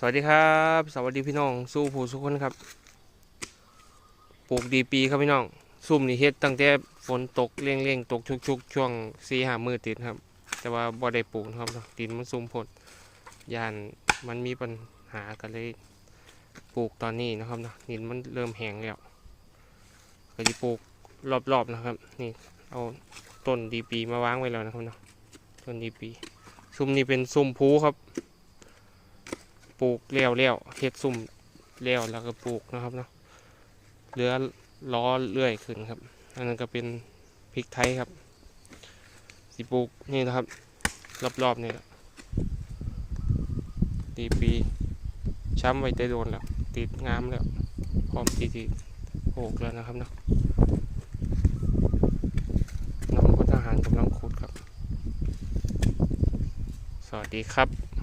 สวัสดีครับ สวัสดีพี่น้อง สู้ผู้สุกคนครับ ปลูกดีปีครับพี่น้อง ซุ่มนี่เฮ็ดตั้งแต่ฝนตกเร่งๆตกชุกๆช่วงสี่ห้ามือติดครับ แต่ว่าบ่ได้ปลูกนะครับดินมันซุ่มพดยานมันมีปัญหากันเลยปลูกตอนนี้นะครับนะดินมันเริ่มแห้งแล้วก็จะปลูกรอบๆนะครับ นี่เอาต้นดีปีมาวางไว้แล้วนะครับเนาะต้นดีปีซุ่มนี่เป็นซุ่มพูครับ ปลูกเลี้ยวเลี้ยวเฮ็ดซุ่มเลี้ยวแล้วก็ปลูกนะครับเนาะเรือล้อเลื่อยขึ้นครับอันนั้นก็เป็นพริกไทยครับ สิปลูกนี่นะครับ รอบๆนี่แหละตีปีช้ำไว้แต่โดนแล้วติดงามแล้วพร้อมที่จะปลูกแล้วนะครับเนาะน้องพลทหารกำลังขุดครับ สวัสดีครับ